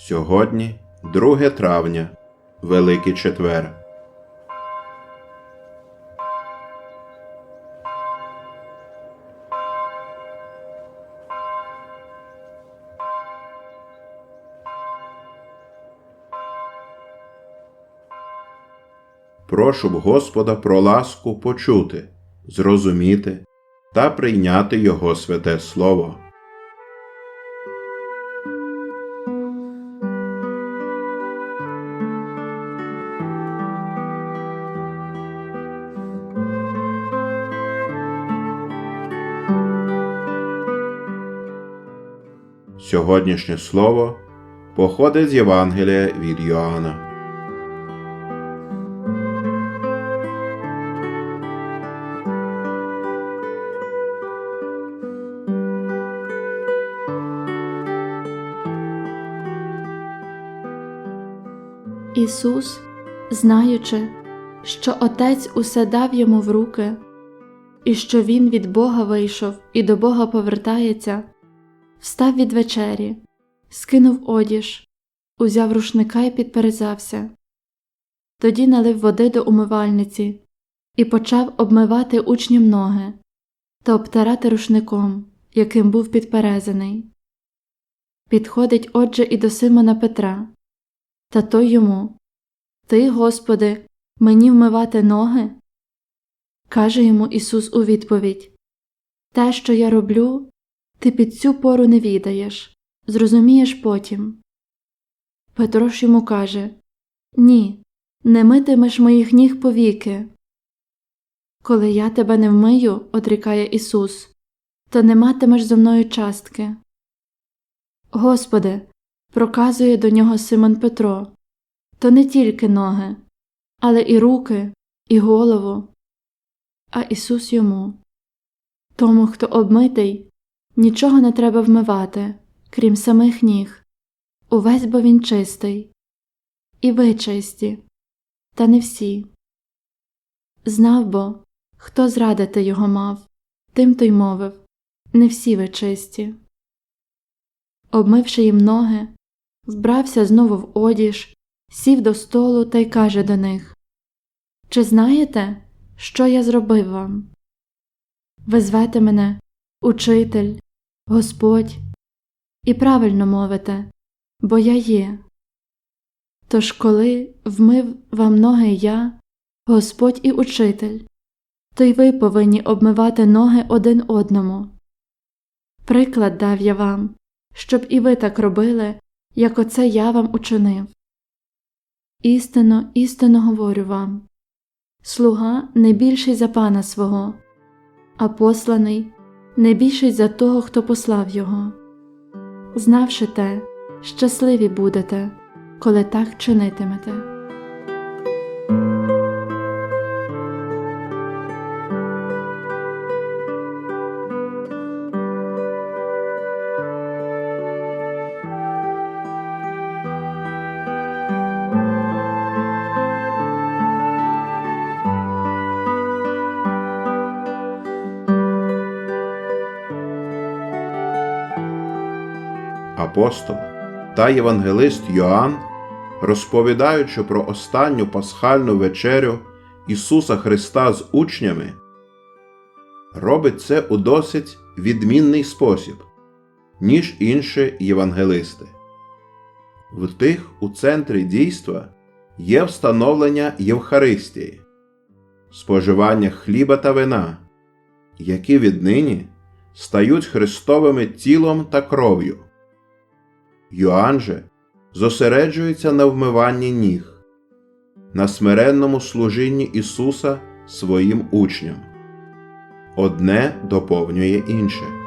Сьогодні 2 травня, Великий четвер. Прошу Господа про ласку почути, зрозуміти та прийняти Його святе Слово. Сьогоднішнє слово походить з Євангелія від Йоанна. Ісус, знаючи, що Отець усе дав йому в руки, і що Він від Бога вийшов і до Бога повертається, встав від вечері, скинув одіж, узяв рушника і підперезався. Тоді налив води до умивальниці і почав обмивати учням ноги та обтирати рушником, яким був підперезаний. Підходить отже і до Симона Петра. Та той йому Ти, Господи, мені вмивати ноги? Каже йому Ісус у відповідь Те, що я роблю, ти під цю пору не відаєш, зрозумієш потім. Петро ж йому каже Ні, не митимеш моїх ніг повіки. Коли я тебе не вмию, одрікає Ісус, то не матимеш зо мною частки. Господи, проказує до нього Симон Петро, то не тільки ноги, але і руки, і голову. А Ісус йому Тому, хто обмитий, нічого не треба вмивати, крім самих ніг, увесь бо він чистий, і ви чисті, та не всі. Знав бо, хто зрадити його мав, тим той мовив не всі ви чисті. Обмивши їм ноги, вбрався знову в одіж, сів до столу та й каже до них Чи знаєте, що я зробив вам? Ви звете мене Учитель, Господь, і правильно мовите, бо я є. Тож, коли вмив вам ноги я, Господь і Учитель, то й ви повинні обмивати ноги один одному. Приклад дав я вам, щоб і ви так робили, як оце я вам учинив. Істинно, істинно говорю вам слуга не більший за пана свого, а посланий не більшить за того, хто послав його. Знавши те, щасливі будете, коли так чинитимете. Апостол та євангелист Йоанн, розповідаючи про останню пасхальну вечерю Ісуса Христа з учнями, робить це у досить відмінний спосіб, ніж інші євангелисти. В тих у центрі дійства є встановлення Євхаристії, споживання хліба та вина, які віднині стають Христовими тілом та кров'ю. Йоанн же зосереджується на вмиванні ніг, на смиренному служінні Ісуса своїм учням. Одне доповнює інше.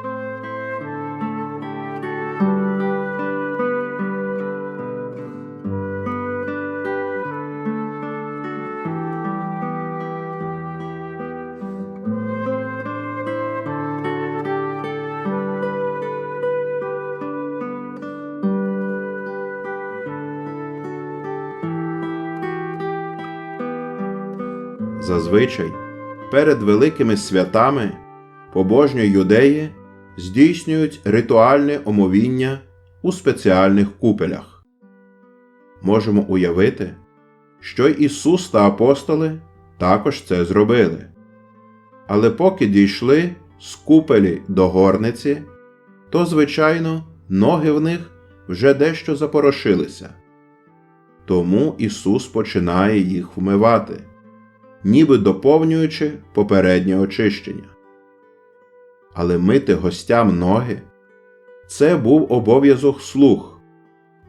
Зазвичай перед великими святами побожні юдеї здійснюють ритуальне омовіння у спеціальних купелях. можемо уявити, що Ісус та апостоли також це зробили. Але поки дійшли з купелі до горниці, то, звичайно, ноги в них вже дещо запорошилися. Тому Ісус починає їх вмивати, ніби доповнюючи попереднє очищення. Але мити гостям ноги це був обов'язок слуг,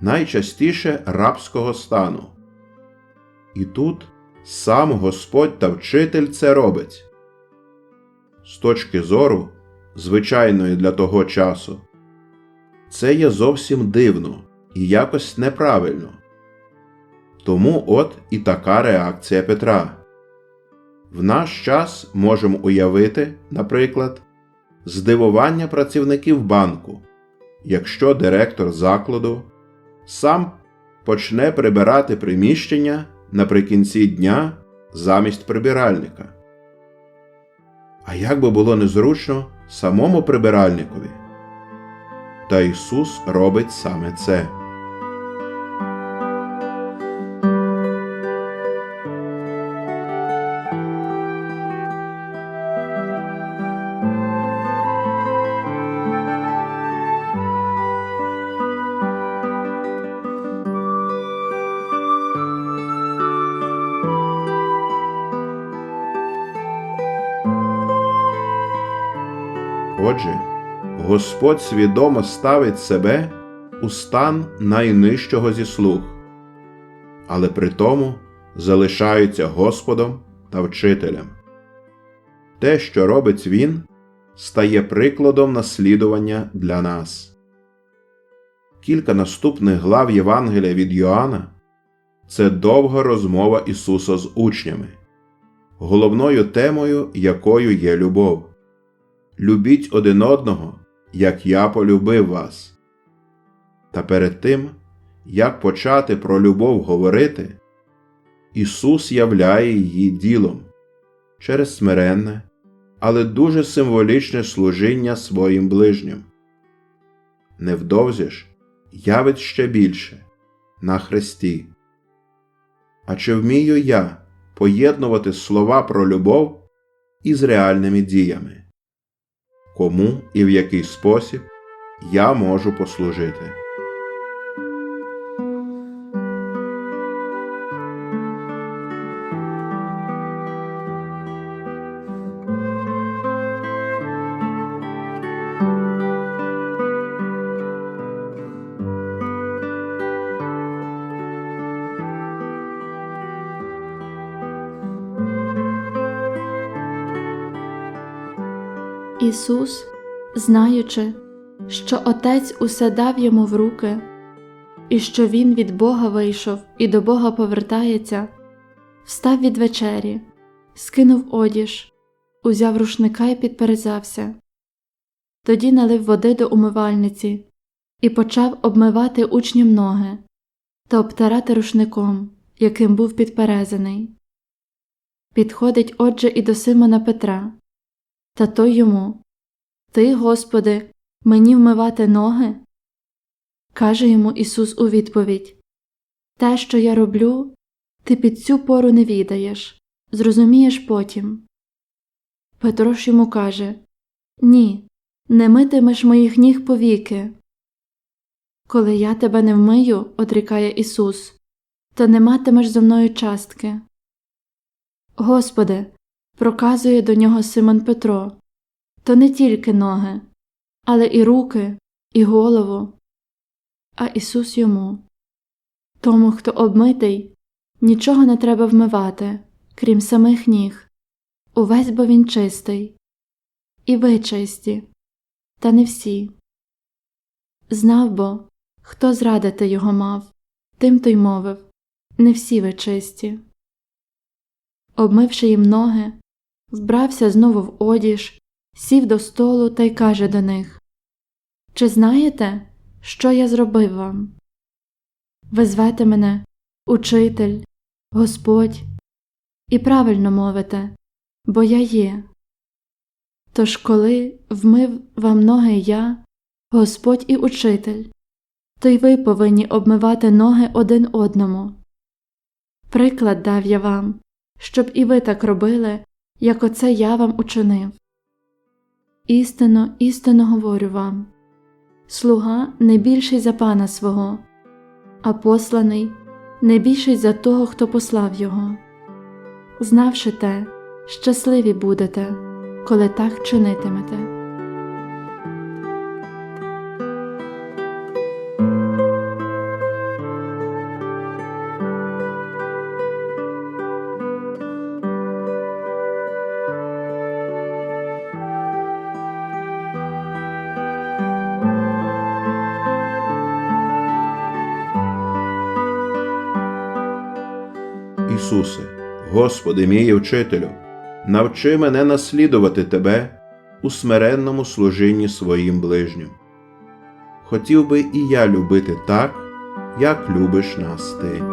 найчастіше рабського стану. І тут сам Господь та вчитель це робить. З точки зору, звичайної для того часу, це є зовсім дивно і якось неправильно. Тому от і така реакція Петра. В наш час можемо уявити, наприклад, здивування працівників банку, якщо директор закладу сам почне прибирати приміщення наприкінці дня замість прибиральника. А як би було незручно самому прибиральникові? Та Ісус робить саме це. Отже, Господь свідомо ставить себе у стан найнижчого зі слуг, але при тому залишається Господом та вчителем. Те, що робить Він, стає прикладом наслідування для нас. Кілька наступних глав Євангелія від Йоанна це довга розмова Ісуса з учнями, головною темою якою є любов. Любіть один одного, як я полюбив вас. Та перед тим, як почати про любов говорити, Ісус являє її ділом через смиренне, але дуже символічне служіння своїм ближнім. Невдовзі ж явить ще більше на Христі. А чи вмію я поєднувати слова про любов із реальними діями? Кому і в який спосіб я можу послужити. Ісус, знаючи, що Отець усе дав йому в руки, і що Він від Бога вийшов і до Бога повертається, встав від вечері, скинув одіж, узяв рушника і підперезався. Тоді налив води до умивальниці і почав обмивати учням ноги та обтирати рушником, яким був підперезаний. Підходить отже і до Симона Петра. Та той йому Ти, Господи, мені вмивати ноги? Каже йому Ісус у відповідь Те, що я роблю, ти під цю пору не відаєш, зрозумієш потім. Петро ж йому каже Ні, не митимеш моїх ніг повіки. Коли я тебе не вмию, одрікає Ісус, то не матимеш зо мною частки. Господи, проказує до нього Симон Петро, то не тільки ноги, але і руки, і голову. А Ісус йому Тому, хто обмитий, нічого не треба вмивати, крім самих ніг, увесь бо він чистий, і ви чисті, та не всі. Знав бо, хто зрадити його мав, тим той мовив не всі ви чисті. Обмивши їм ноги, вбрався знову в одіж, сів до столу та й каже до них Чи знаєте, що я зробив вам? Ви звете мене Учитель, Господь, і правильно мовите, бо я є. Тож, коли вмив вам ноги я, Господь і Учитель, то й ви повинні обмивати ноги один одному. Приклад дав я вам, щоб і ви так робили, як оце я вам учинив. Істинно, істинно говорю вам слуга не більший за пана свого, а посланий не більший за того, хто послав його. Знавши те, щасливі будете, коли так чинитимете. Ісусе, Господи мій вчителю, навчи мене наслідувати Тебе у смиренному служінні своїм ближнім. Хотів би і я любити так, як любиш нас Ти.